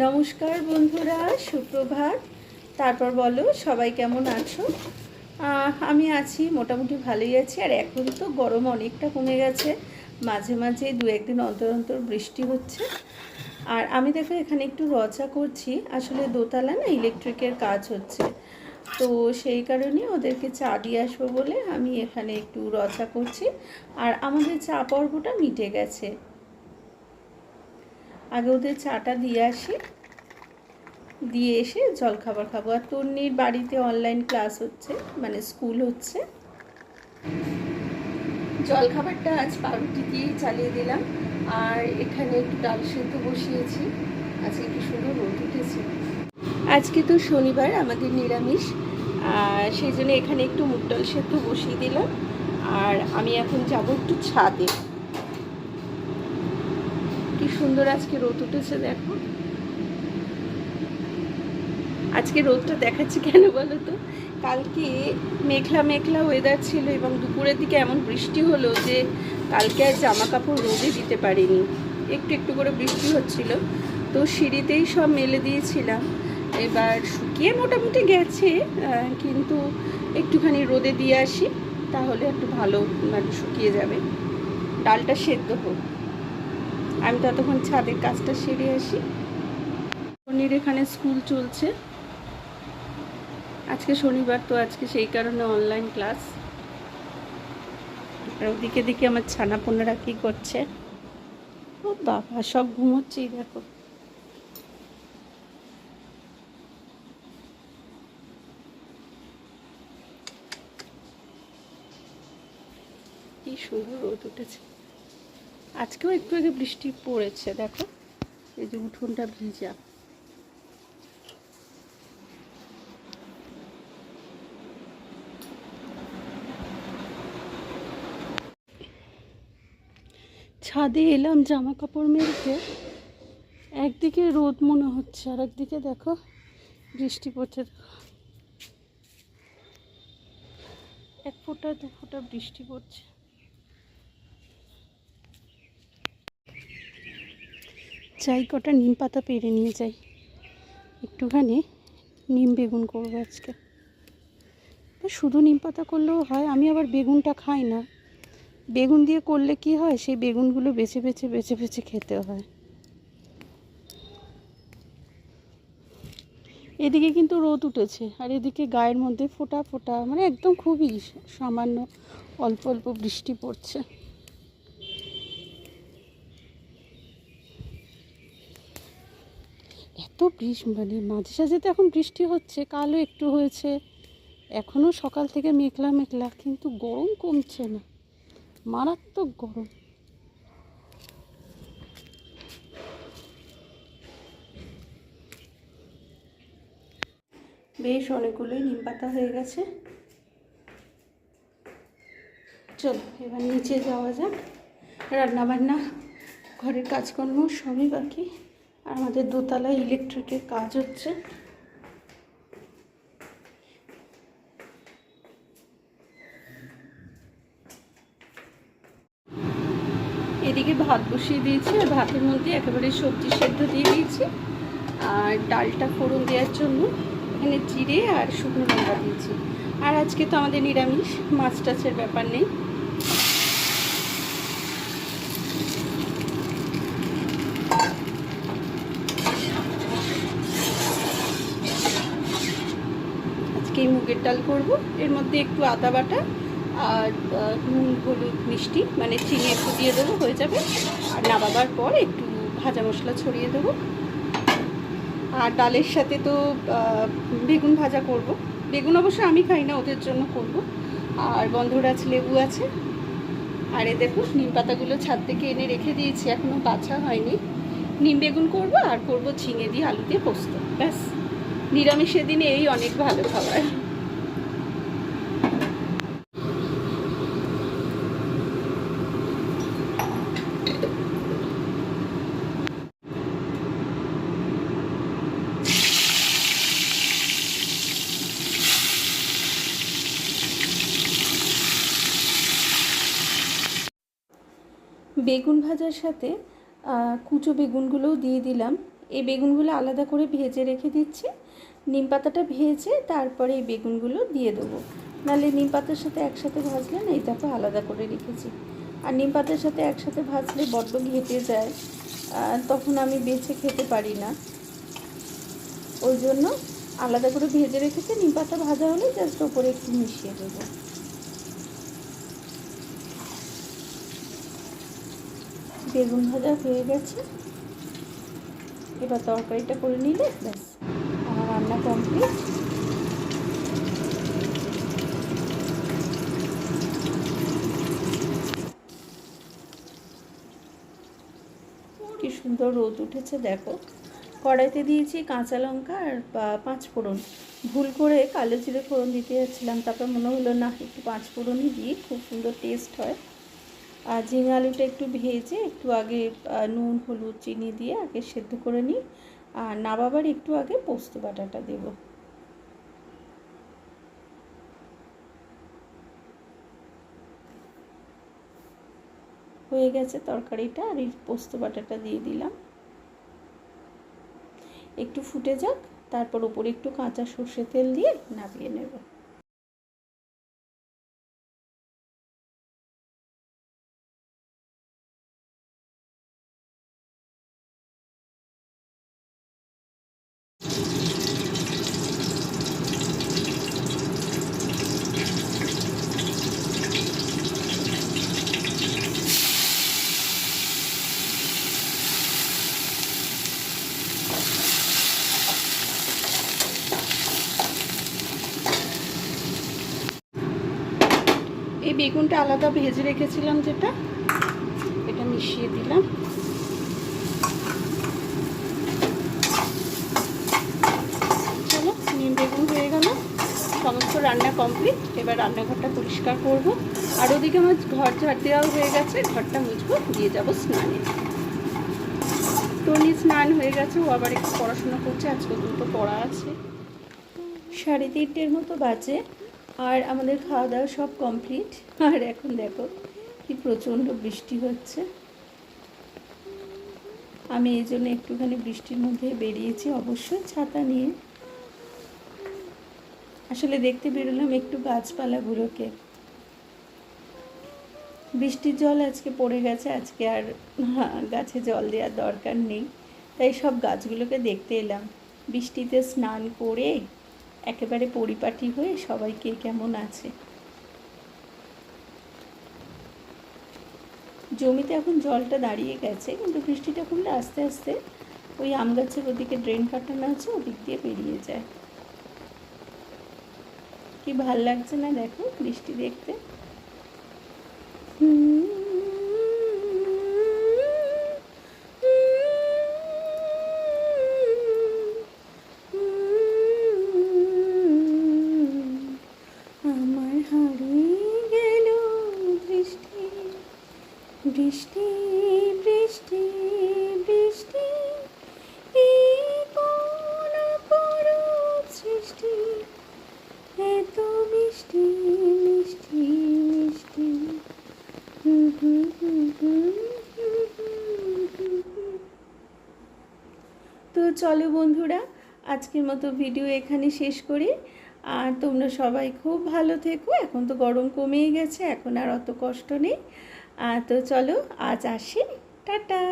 নমস্কার বন্ধুরা, সুপ্রভাত। তারপর বলো, সবাই কেমন আছো? আমি আছি, মোটামুটি ভালোই আছি, আর এখন তো গরম অনেকটা কমে গেছে। মাঝে মাঝে দু একদিন অন্তর অন্তর বৃষ্টি হচ্ছে। আর আমি দেখো, এখানে একটু রচা করছি। আসলে দোতলা না ইলেকট্রিকের কাজ হচ্ছে। তো সেই কারণে ওদেরকে চা দিয়ে আসব বলে আমি এখানে একটু রচা করছি। আর আমাদের চা পর্বটা মিটে গেছে। আগে ওদের চাটা দিয়ে আসি। দিয়ে এসে জল খাবার খাব। আর তন্নির বাড়িতে অনলাইন ক্লাস হচ্ছে মানে স্কুল হচ্ছে। জল খাবারটা আজ পাউরুটি দিয়েই চালিয়ে দিলাম। আর এখানে একটু ডাল সেদ্ধ বসিয়েছি। আজকে একটু সুন্দর রোদ উঠেছে আজকে তো শনিবার, আমাদের নিরামিষ। সেই জন্য এখানে একটু মুগ ডাল সেদ্ধ বসিয়ে দিলাম। আর আমি এখন যাব একটু ছাদে। কি সুন্দর আজকে রোদ উঠেছে দেখো। আজকে রোদটা দেখাচ্ছি কেন বলো তো? কালকে মেঘলা মেঘলা ওয়েদার ছিল এবং দুপুরের দিকে এমন বৃষ্টি হলো যে কালকে আর জামা কাপড় রোদে দিতে পারিনি। একটু একটু করে বৃষ্টি হচ্ছিল। তো সিঁড়িতেই সব মেলে দিয়েছিলাম। এবার শুকিয়ে মোটামুটি গেছে কিন্তু একটুখানি রোদে দিয়ে আসি, তাহলে একটু ভালো মানে শুকিয়ে যাবে। ডালটা সেদ্ধ হোক। আমি ততক্ষণ ছাদের কাজটা সেরে আসি। শনির এখানে স্কুল চলছে। আজকে শনিবার, তো আজকে সেই কারণে অনলাইন ক্লাস আর ওদিকে দিকে আমার ছানা পোনারা কি করছে। ও বাবা, সব ঘুমোচ্ছেই দেখো। কি সুন্দর রোদ উঠেছে। আজকেও একটু আগে বৃষ্টি পড়েছে, দেখো। এই যে উঠোনটা ভিজা। ছাদে এলাম জামা কাপড় মেলতে। একদিকে রোদ মনে হচ্ছে, আর একদিকে দেখো বৃষ্টি পড়ছে। এক ফোঁটা, দু ফোঁটা বৃষ্টি পড়ছে। চাই কটা নিম পাতা পেরে নিয়ে যাই। একটুখানি নিম বেগুন করব আজকে। শুধু নিম পাতা করলেও হয়, আমি আবার বেগুনটা খাই না। বেগুন দিয়ে করলে কি হয়, সেই বেগুনগুলো বেছে বেছে বেছে বেছে খেতে হয়। এদিকে কিন্তু রোদ উঠেছে, আর এদিকে গায়ের মধ্যে ফোটা ফোটা মানে একদম খুবই সামান্য অল্প অল্প বৃষ্টি পড়ছে। এত বৃষ্টি মানে মাঝে সাঝে তো এখন বৃষ্টি হচ্ছে, কালও একটু হয়েছে, এখনও সকাল থেকে মেঘলা মেঘলা, কিন্তু গরম কমছে না, মারাত্মক গরম। বেশ, অনেকগুলোই নিম পাতা হয়ে গেছে। চলো, এবার নিচে যাওয়া যাক। রান্না বান্না ঘরের কাজকর্ম সবই বাকি। আমাদের দোতলায় ইলেকট্রিকের কাজ হচ্ছে। এদিকে ভাত বসিয়ে দিয়েছি আর ভাতের মধ্যে একেবারে সবজি সেদ্ধ দিয়ে দিয়েছি। আর ডালটা ফোড়ন দেওয়ার জন্য এখানে জিরে আর শুকনো লঙ্কা দিয়েছি। আর আজকে তো আমাদের নিরামিষ মাছ টাছের ব্যাপার নেই আজকে এই মুগের ডাল করব। এর মধ্যে একটু আদা বাটা আর নুন, হলুদ, মিষ্টি মানে চিনি একটু দিয়ে দেবো, হয়ে যাবে। আর নামাবার পর একটু ভাজা মশলা ছড়িয়ে দেবো। আর ডালের সাথে তো বেগুন ভাজা করব। বেগুন অবশ্য আমি খাই না, ওদের জন্য করব। আর গন্ধরাজ লেবু আছে। আর এ দেখো, নিম পাতাগুলো ছাদ থেকে এনে রেখে দিয়েছি এখনও বাছা হয়নি। নিম বেগুন করব আর করব ঝিঙে দিয়ে আলু দিয়ে পোস্ত, ব্যাস। নিরামিষের দিনে এই অনেক ভালো খাবার। বেগুন ভাজার সাথে কুচো বেগুনগুলোও দিয়ে দিলাম। এই বেগুনগুলো আলাদা করে ভেজে রেখে দিচ্ছি। নিম পাতাটা ভেজে তারপরে এই বেগুনগুলো দিয়ে দেবো। নাহলে নিম পাতার সাথে একসাথে ভাজলে না দেখো আলাদা করে রেখেছি। আর নিম পাতার সাথে একসাথে ভাজলে বড্ড ঘেটে যায়। তখন আমি বেছে খেতে পারি না। ওই জন্য আলাদা করে ভেজে রেখেছি। নিম পাতা ভাজা হলে জাস্ট ওপরে একটু মিশিয়ে দেবো। বেগুন ভাজা হয়ে গেছে। এবার তরকারিটা করে নিলে ব্যাস, আমার রান্না কমপ্লিট। কি সুন্দর রোদ উঠেছে, দেখো। কড়াইতে দিয়েছি কাঁচা লঙ্কা আর পাঁচ ফোড়ন। ভুল করে কালো জিরে ফোড়ন দিতে যাচ্ছিলাম, তারপর মনে হলো না, একটু পাঁচ ফোড়নই দিই, খুব সুন্দর টেস্ট হয়। আর ঝিঙে আলুটা একটু ভেজে একটু আগে নুন, হলুদ, চিনি দিয়ে আগে সেদ্ধ করে নিই। আর নাবাবার একটু আগে পোস্ত বাটাটা দেবো। হয়ে গেছে তরকারিটা, আর এই পোস্ত বাটাটা দিয়ে দিলাম। একটু ফুটে যাক, তারপর ওপরে একটু কাঁচা সর্ষে তেল দিয়ে নামিয়ে নেব। এই বেগুনটা আলাদা ভেজে রেখেছিলাম যেটা, এটা মিশিয়ে দিলাম। চলো, নিম বেগুন হয়ে গেল। সমস্ত রান্না কমপ্লিট। এবার রান্নাঘরটা পরিষ্কার করব। আর ওদিকে আমার ঘর ঝাড় দেওয়াও হয়ে গেছে। ঘরটা মুছবো, দিয়ে যাব স্নানে। টনি স্নান হয়ে গেছে, ও আবার একটু পড়াশোনা করছে, আজকে দুটো পড়া আছে। সাড়ে তিনটের মতো বাজে। আর আমাদের খাওয়া দাওয়া সব কমপ্লিট আর এখন দেখো কি প্রচণ্ড বৃষ্টি হচ্ছে। আমি এই জন্য একটুখানি বৃষ্টির মধ্যে বেরিয়েছি অবশ্যই ছাতা নিয়ে। আসলে দেখতে বেরোলাম একটু গাছপালাগুলোকে। বৃষ্টির জল আজকে পড়ে গেছে, আজকে আর গাছে জল দেওয়ার দরকার নেই। তাই সব গাছগুলোকে দেখতে এলাম। বৃষ্টিতে স্নান করে একেবারে পরিপাটি হয়ে সবাই কে কেমন আছে। জমিতে এখন জলটা দাঁড়িয়ে গেছে, কিন্তু বৃষ্টিটা খুললে আস্তে আস্তে ওই আম গাছের ওদিকে ড্রেন কাটানো আছে, ওদিক দিয়ে বেরিয়ে যায়। কি ভালো লাগছে না দেখো বৃষ্টি দেখতে? তো চলো বন্ধুরা, আজকের মতো ভিডিও এখানে শেষ করি। আর তোমরা সবাই খুব ভালো থেকো, এখন তো গরম কমেই গেছে, এখন আর অত কষ্ট নেই। তো চলো, আজ আসি, টাটা।